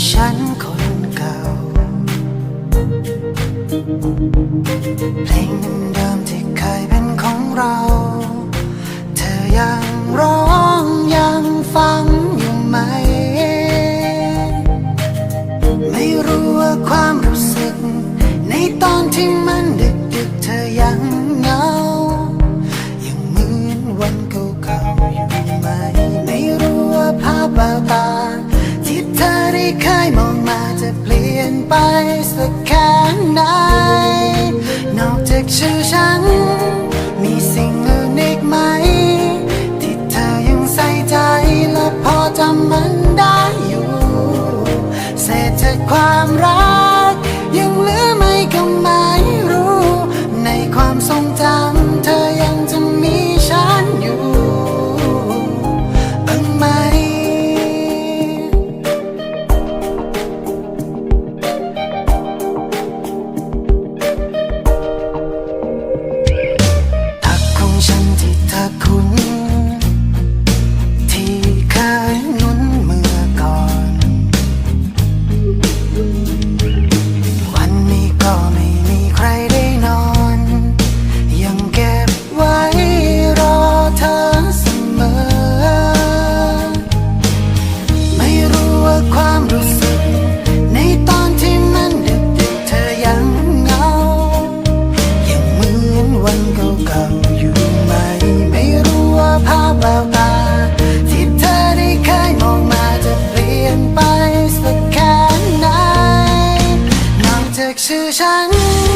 山口 ไปสักแค่ไหน นอกจากชื่อฉัน มีสิ่งอื่นอีกไหม ที่เธอยังใส่ใจและพอจำมันได้อยู่ เศษจากความรัก ชื่อฉัน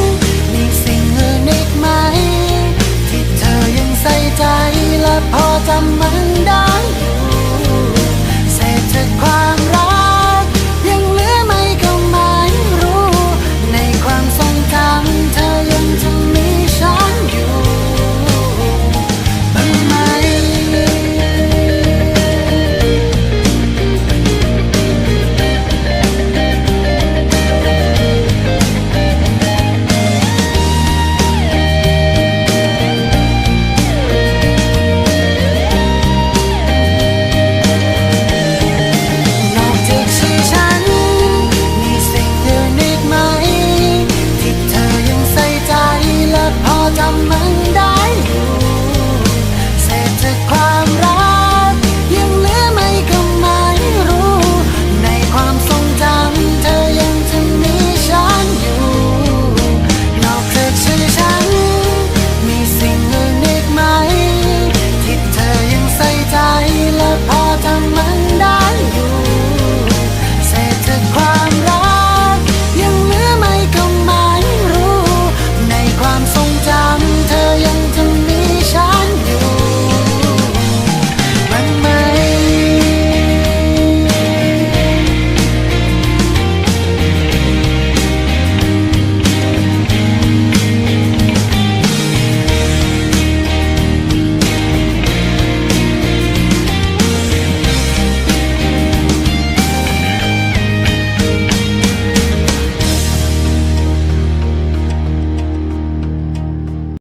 I'm lost.